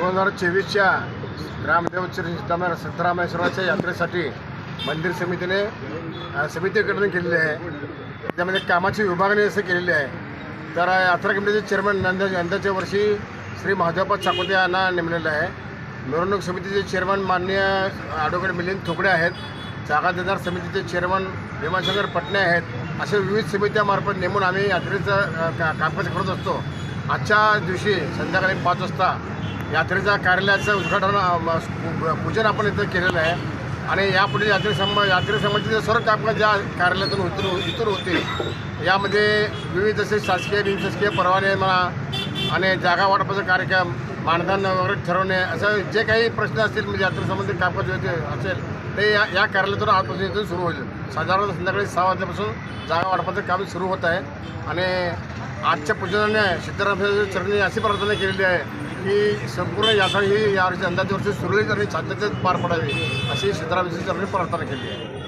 दोन हजार चोवीसच्या रामदेव श्री सीताराम सिद्धरामेश्वराच्या यात्रेसाठी मंदिर समितीने समिती समितीकडून केलेली आहे. त्यामध्ये कामाची विभागणी असं केलेली आहे. तर यात्रा कमिटीचे चेअरमन नंद यंदाच्या वर्षी श्री महादेवपा चाकोते यांना नेमलेलं आहे. मिरवणूक समितीचे चेअरमन माननीय ॲडव्होकेट मिलिंद थोकडे आहेत. जागा देणार समितीचे चेअरमन भीमाशंकर पटणे आहेत. असे विविध समित्यामार्फत नेमून आम्ही यात्रेचं का कामकाज करत असतो. आजच्या दिवशी संध्याकाळी पाच वाजता यात्रेचा कार्यालयाचं उद्घाटन पूजन आपण इथं केलेलं आहे. आणि यापुढे यात्रे संब यात्रे सर्व कामकाज ज्या कार्यालयातून इथून इतर होते यामध्ये विविध जसे शासकीय बिनशासकीय परवाने म्हणा आणि जागा वाटपाचा कार्यक्रम मानधन वगैरे ठरवणे असं जे काही प्रश्न असतील म्हणजे यात्रेसंबंधी कामकाज होते असेल ते या या कार्यालयातून आजपासून इथून सुरू होईल. साधारण संध्याकाळी सहा वाजल्यापासून जागा वाटपाचं काम सुरू होत आहे. आणि आजच्या पूजनाने सिद्धरामच्या चरणी अशी प्रार्थना केलेली आहे की संपूर्ण यात्रा ही यावर्षी अंदाज वर्षी सुरळीत आणि शांततेत पार पडावी अशी सिद्धरामच्या चरणी प्रार्थना केली आहे.